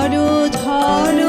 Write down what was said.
ঝড়ো ঝড়ো